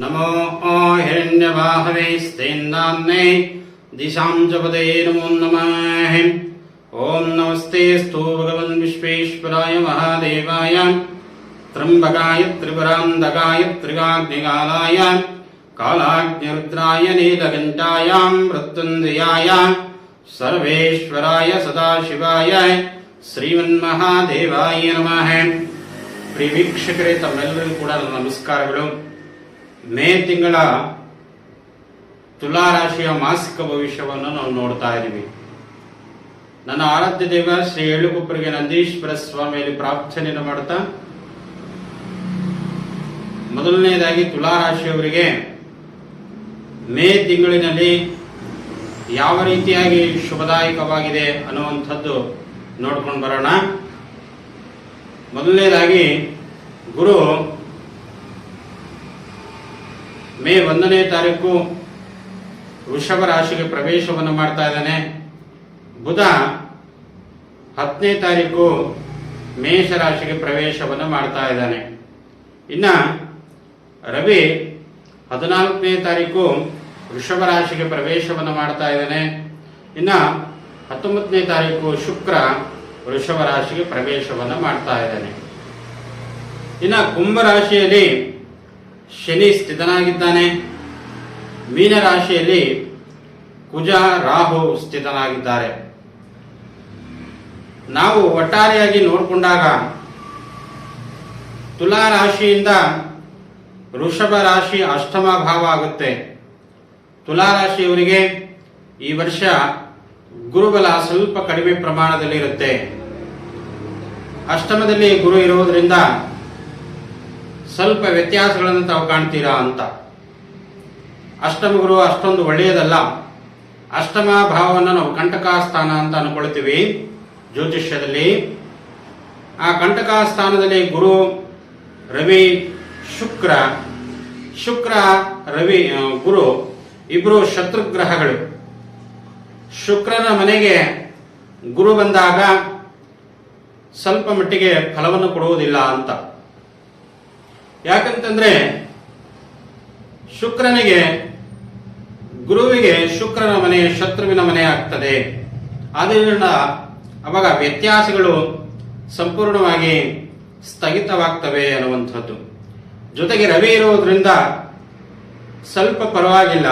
नमो हिरण्यवाहवेस्तेन्दान्ने दिशां च पदे नमो नमः ॐ नमस्ते स्तु भगवन् विश्वेश्वराय महादेवाय त्र्यम्बकाय त्रिपुरान्दकाय त्रिगाग्निकालाय कालाग्निरुद्राय नीलकण्ठायां मृत्युञ्जयाय सर्वेश्वराय सदाशिवाय ಶ್ರೀಮನ್ಮಹಾದೇವಾಯ ನಮಃ ಪ್ರಿಯ ವೀಕ್ಷಕರೇ ತಮ್ಮೆಲ್ಲರಿಗೂ ಕೂಡ ನನ್ನ ನಮಸ್ಕಾರಗಳು ಮೇ ತಿಂಗಳ ತುಲಾರಾಶಿಯ ಮಾಸಿಕ ಭವಿಷ್ಯವನ್ನು ನಾವು ನೋಡ್ತಾ ಇದ್ದೀವಿ. ನನ್ನ ಆರಾಧ್ಯ ದೇವ ಶ್ರೀ ಏಳುಗುಪ್ಪರಿಗೆ ನಂದೀಶ್ವರ ಸ್ವಾಮಿಯಲ್ಲಿ ಪ್ರಾರ್ಥನೆಯನ್ನು ಮಾಡ್ತಾ, ಮೊದಲನೆಯದಾಗಿ ತುಲಾರಾಶಿಯವರಿಗೆ ಮೇ ತಿಂಗಳಿನಲ್ಲಿ ಯಾವ ರೀತಿಯಾಗಿ ಶುಭದಾಯಕವಾಗಿದೆ ಅನ್ನುವಂಥದ್ದು ನೋಡ್ಕೊಂಡು ಬರೋಣ. ಮೊದಲನೇದಾಗಿ ಗುರು ಮೇ ಒಂದನೇ ತಾರೀಕು ವೃಷಭ ರಾಶಿಗೆ ಪ್ರವೇಶವನ್ನು ಮಾಡ್ತಾ ಇದ್ದಾನೆ. ಬುಧ ಹತ್ತನೇ ತಾರೀಕು ಮೇಷ ರಾಶಿಗೆ ಪ್ರವೇಶವನ್ನು ಮಾಡ್ತಾ ಇದ್ದಾನೆ. ಇನ್ನ ರವಿ ಹದಿನಾಲ್ಕನೇ ತಾರೀಕು ವೃಷಭ ರಾಶಿಗೆ ಪ್ರವೇಶವನ್ನು ಮಾಡ್ತಾ ಇದ್ದಾನೆ. ಇನ್ನ ಹತ್ತೊಂಬತ್ತನೇ ತಾರೀಕು ಶುಕ್ರ ವೃಷಭ ರಾಶಿಗೆ ಪ್ರವೇಶವನ್ನು ಮಾಡ್ತಾ ಇದ್ದಾನೆ. ಇನ್ನ ಕುಂಭ ರಾಶಿಯಲ್ಲಿ ಶನಿ ಸ್ಥಿತನಾಗಿದ್ದಾನೆ. ಮೀನ ರಾಶಿಯಲ್ಲಿ ಕುಜ, ರಾಹು ಸ್ಥಿತನಾಗಿದ್ದಾರೆ. ನಾವು ಒಟ್ಟಾರೆಯಾಗಿ ನೋಡಿಕೊಂಡಾಗ ತುಲಾ ರಾಶಿಯಿಂದ ವೃಷಭ ರಾಶಿ ಅಷ್ಟಮ ಭಾವ ಆಗುತ್ತೆ. ತುಲಾ ರಾಶಿಯವರಿಗೆ ಈ ವರ್ಷ ಗುರುಬಲ ಸ್ವಲ್ಪ ಕಡಿಮೆ ಪ್ರಮಾಣದಲ್ಲಿ ಇರುತ್ತೆ ಅಷ್ಟಮದಲ್ಲಿ ಗುರು ಇರುವುದರಿಂದ ಸ್ವಲ್ಪ ವ್ಯತ್ಯಾಸಗಳನ್ನು ತಾವು ಕಾಣ್ತೀರಾ ಅಂತ. ಅಷ್ಟಮ ಗುರು ಅಷ್ಟೊಂದು ಒಳ್ಳೆಯದಲ್ಲ. ಅಷ್ಟಮ ಭಾವವನ್ನು ನಾವು ಕಂಟಕಾಸ್ಥಾನ ಅಂತ ಅನ್ಕೊಳ್ತೀವಿ ಜ್ಯೋತಿಷ್ಯದಲ್ಲಿ. ಆ ಕಂಟಕಾಸ್ಥಾನದಲ್ಲಿ ಗುರು, ರವಿ, ಶುಕ್ರ. ಶುಕ್ರ, ರವಿ ಗುರು ಇಬ್ಬರು ಶತ್ರುಗ್ರಹಗಳು. ಶುಕ್ರನ ಮನೆಗೆ ಗುರು ಬಂದಾಗ ಸ್ವಲ್ಪ ಮಟ್ಟಿಗೆ ಫಲವನ್ನು ಕೊಡುವುದಿಲ್ಲ ಅಂತ. ಯಾಕಂತಂದ್ರೆ ಶುಕ್ರನಿಗೆ, ಗುರುವಿಗೆ ಶುಕ್ರನ ಮನೆ ಶತ್ರುವಿನ ಮನೆ ಆಗ್ತದೆ. ಆದ್ದರಿಂದ ಅವಾಗ ವ್ಯತ್ಯಾಸಗಳು ಸಂಪೂರ್ಣವಾಗಿ ಸ್ಥಗಿತವಾಗ್ತವೆ ಅನ್ನುವಂಥದ್ದು. ಜೊತೆಗೆ ರವಿ ಇರೋದ್ರಿಂದ ಸ್ವಲ್ಪ ಪರವಾಗಿಲ್ಲ.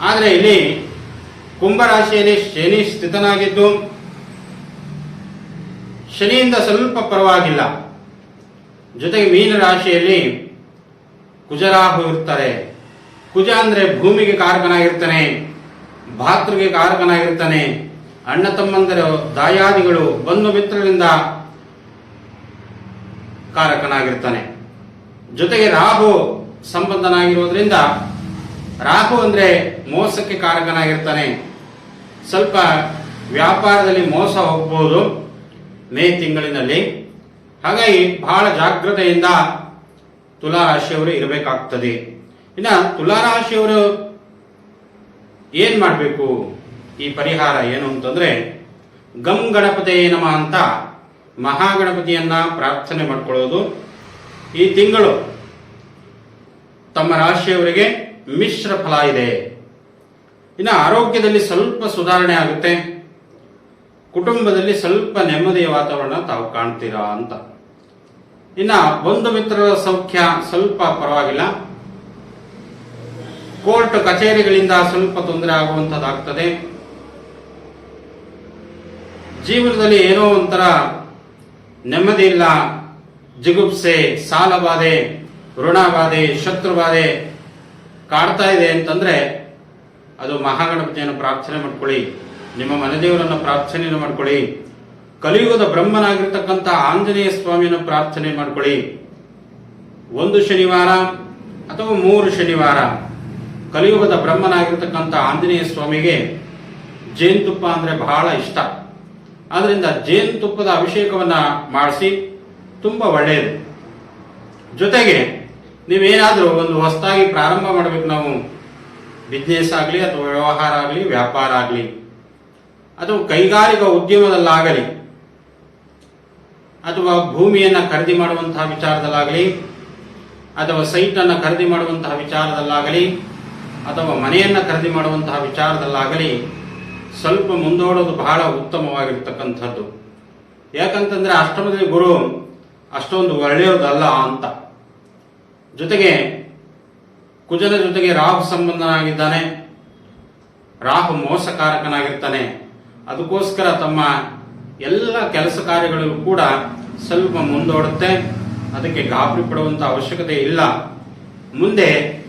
ಆದರೆ ಇಲ್ಲಿ ಕುಂಭರಾಶಿಯಲ್ಲಿ ಶನಿ ಸ್ಥಿತನಾಗಿದ್ದು, ಶನಿಯಿಂದ ಸ್ವಲ್ಪ ಪರವಾಗಿಲ್ಲ. ಜೊತೆಗೆ ಮೀನ ರಾಶಿಯಲ್ಲಿ ಕುಜರಾಹು ಇರ್ತಾರೆ. ಕುಜ ಅಂದ್ರೆ ಭೂಮಿಗೆ ಕಾರಕನಾಗಿರ್ತಾನೆ, ಭಾತೃಗೆ ಕಾರಕನಾಗಿರ್ತಾನೆ, ಅಣ್ಣ ತಮ್ಮಂದರ ದಾಯಾದಿಗಳು, ಬಂಧು ಮಿತ್ರರಿಂದ ಕಾರಕನಾಗಿರ್ತಾನೆ. ಜೊತೆಗೆ ರಾಹು ಸಂಬಂಧನಾಗಿರೋದ್ರಿಂದ, ರಾಹು ಅಂದ್ರೆ ಮೋಸಕ್ಕೆ ಕಾರಕನಾಗಿರ್ತಾನೆ. ಸ್ವಲ್ಪ ವ್ಯಾಪಾರದಲ್ಲಿ ಮೋಸ ಹೋಗ್ಬೋದು. ಮೇ ತಿಂಗಳಿನಲ್ಲಿ ಹಾಗಾಗಿ ಬಹಳ ಜಾಗ್ರತೆಯಿಂದ ತುಲಾ ರಾಶಿಯವರು ಇರಬೇಕಾಗ್ತದೆ. ಇನ್ನು ತುಲಾ ರಾಶಿಯವರು ಏನ್ ಮಾಡಬೇಕು? ಈ ಪರಿಹಾರ ಏನು ಅಂತಂದ್ರೆ, ಗಂ ಗಣಪತಿ ನಮ ಅಂತ ಮಹಾಗಣಪತಿಯನ್ನ ಪ್ರಾರ್ಥನೆ ಮಾಡ್ಕೊಳ್ಳೋದು. ಈ ತಿಂಗಳು ತಮ್ಮ ರಾಶಿಯವರಿಗೆ ಮಿಶ್ರ ಫಲ ಇದೆ. ಇನ್ನು ಆರೋಗ್ಯದಲ್ಲಿ ಸ್ವಲ್ಪ ಸುಧಾರಣೆ ಆಗುತ್ತೆ. ಕುಟುಂಬದಲ್ಲಿ ಸ್ವಲ್ಪ ನೆಮ್ಮದಿಯ ವಾತಾವರಣ ತಾವು ಕಾಣ್ತೀರಾ ಅಂತ. ಇನ್ನ ಬಂಧು ಮಿತ್ರರ ಸೌಖ್ಯ ಸ್ವಲ್ಪ ಪರವಾಗಿಲ್ಲ. ಕೋರ್ಟ್ ಕಚೇರಿಗಳಿಂದ ಸ್ವಲ್ಪ ತೊಂದರೆ ಆಗುವಂತದ್ದಾಗ್ತದೆ. ಜೀವನದಲ್ಲಿ ಏನೋ ಒಂಥರ ನೆಮ್ಮದಿ ಇಲ್ಲ. ಜಿಗುಪ್ಸೆ, ಸಾಲಬಾಧೆ ಬಾಧೆ ಶತ್ರುಬಾಧೆ ಬಾಧೆ ಶತ್ರು ಬಾಧೆ ಕಾಡ್ತಾ ಇದೆ ಅಂತಂದ್ರೆ ಅದು ಮಹಾಗಣಪತಿಯನ್ನು ಪ್ರಾರ್ಥನೆ ಮಾಡ್ಕೊಳ್ಳಿ. ನಿಮ್ಮ ಮನೆದೇವರನ್ನು ಪ್ರಾರ್ಥನೆಯನ್ನು ಮಾಡ್ಕೊಳ್ಳಿ. ಕಲಿಯುಗದ ಬ್ರಹ್ಮನಾಗಿರ್ತಕ್ಕಂಥ ಆಂಜನೇಯ ಸ್ವಾಮಿಯನ್ನು ಪ್ರಾರ್ಥನೆ ಮಾಡ್ಕೊಳ್ಳಿ. ಒಂದು ಶನಿವಾರ ಅಥವಾ ಮೂರು ಶನಿವಾರ ಕಲಿಯುಗದ ಬ್ರಹ್ಮನಾಗಿರ್ತಕ್ಕಂಥ ಆಂಜನೇಯ ಸ್ವಾಮಿಗೆ ಜೇನುತುಪ್ಪ ಅಂದ್ರೆ ಬಹಳ ಇಷ್ಟ. ಆದ್ರಿಂದ ಜೇನುತುಪ್ಪದ ಅಭಿಷೇಕವನ್ನ ಮಾಡಿಸಿ ತುಂಬಾ ಒಳ್ಳೆಯದು ಜೊತೆಗೆ ನೀವೇನಾದರೂ ಒಂದು ಹೊಸದಾಗಿ ಪ್ರಾರಂಭ ಮಾಡಬೇಕು ನಾವು ಬಿಸ್ನೆಸ್ ಆಗಲಿ ಅಥವಾ ವ್ಯವಹಾರ ಆಗಲಿ, ವ್ಯಾಪಾರ ಆಗಲಿ, ಅಥವಾ ಕೈಗಾರಿಕಾ ಉದ್ಯಮದಲ್ಲಾಗಲಿ ಅಥವಾ ಭೂಮಿಯನ್ನು ಖರೀದಿ ಮಾಡುವಂತಹ ವಿಚಾರದಲ್ಲಾಗಲಿ, ಅಥವಾ ಸೈಟನ್ನು ಖರೀದಿ ಮಾಡುವಂತಹ ವಿಚಾರದಲ್ಲಾಗಲಿ, ಅಥವಾ ಮನೆಯನ್ನು ಖರೀದಿ ಮಾಡುವಂತಹ ವಿಚಾರದಲ್ಲಾಗಲಿ, ಸ್ವಲ್ಪ ಮುಂದೋಡೋದು ಬಹಳ ಉತ್ತಮವಾಗಿರ್ತಕ್ಕಂಥದ್ದು. ಯಾಕಂತಂದ್ರೆ ಅಷ್ಟಮದಲ್ಲಿ ಗುರು ಅಷ್ಟೊಂದು ಒಳ್ಳೆಯದಲ್ಲ ಅಂತ. ಜೊತೆಗೆ ಕುಜನ ಜೊತೆಗೆ ರಾಹು ಸಂಬಂಧನಾಗಿದ್ದಾನೆ. ರಾಹು ಮೋಸಕಾರಕನಾಗಿರ್ತಾನೆ. ಅದಕ್ಕೋಸ್ಕರ ತಮ್ಮ ಎಲ್ಲ ಕೆಲಸ ಕಾರ್ಯಗಳಲ್ಲೂ ಕೂಡ ಸ್ವಲ್ಪ ಮುಂದೋಡುತ್ತೆ. ಅದಕ್ಕೆ ಗಾಬರಿ ಪಡುವಂತ ಅವಶ್ಯಕತೆ ಇಲ್ಲ. ಮುಂದೆ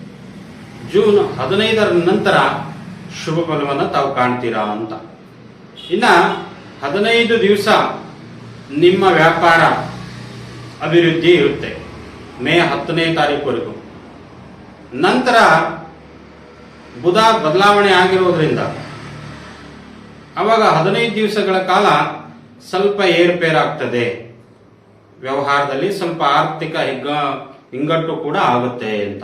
ಜೂನ್ ಹದಿನೈದರ ನಂತರ ಶುಭ ಫಲವನ್ನು ತಾವು ಕಾಣ್ತೀರಾ ಅಂತ. ಇನ್ನ ಹದಿನೈದು ದಿವಸ ನಿಮ್ಮ ವ್ಯಾಪಾರ ಅಭಿವೃದ್ಧಿ ಇರುತ್ತೆ. ಮೇ ಹತ್ತನೇ ತಾರೀಕುವರೆಗೂ. ನಂತರ ಬುಧ ಬದಲಾವಣೆ ಆಗಿರೋದ್ರಿಂದ ಅವಾಗ ಹದಿನೈದು ದಿವಸಗಳ ಕಾಲ ಸ್ವಲ್ಪ ಏರ್ಪೇರಾಗ್ತದೆ. ವ್ಯವಹಾರದಲ್ಲಿ ಸ್ವಲ್ಪ ಆರ್ಥಿಕ ಹಿಗ್ಗ, ಹಿಂಗಟ್ಟು ಕೂಡ ಆಗುತ್ತೆ ಅಂತ.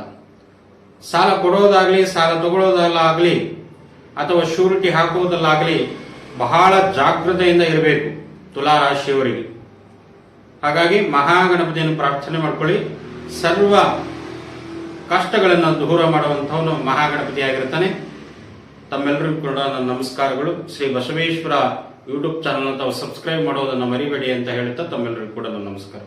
ಸಾಲ ಕೊಡೋದಾಗ್ಲಿ, ಸಾಲ ತಗೊಳ್ಳೋದಲ್ಲಾಗಲಿ, ಅಥವಾ ಶೂರಿಟಿ ಹಾಕುವುದಲ್ಲಾಗಲಿ ಬಹಳ ಜಾಗ್ರತೆಯಿಂದ ಇರಬೇಕು ತುಲಾ ರಾಶಿಯವರಿಗೆ ಹಾಗಾಗಿ ಮಹಾಗಣಪತಿಯನ್ನು ಪ್ರಾರ್ಥನೆ ಮಾಡ್ಕೊಳ್ಳಿ. ಸರ್ವ ಕಷ್ಟಗಳನ್ನು ದೂರ ಮಾಡುವಂಥವನು ಮಹಾಗಣಪತಿಯಾಗಿರ್ತಾನೆ. ತಮ್ಮೆಲ್ಲರಿಗೂ ಕೂಡ ನನ್ನ ನಮಸ್ಕಾರಗಳು. ಶ್ರೀ ಬಸವೇಶ್ವರ ಯೂಟ್ಯೂಬ್ ಚಾನಲ್ ತಾವು ಸಬ್ಸ್ಕ್ರೈಬ್ ಮಾಡೋದನ್ನು ಮರಿಬೇಡಿ ಅಂತ ಹೇಳ್ತಾ ತಮ್ಮೆಲ್ಲರಿಗೂ ಕೂಡ ನಮಸ್ಕಾರ.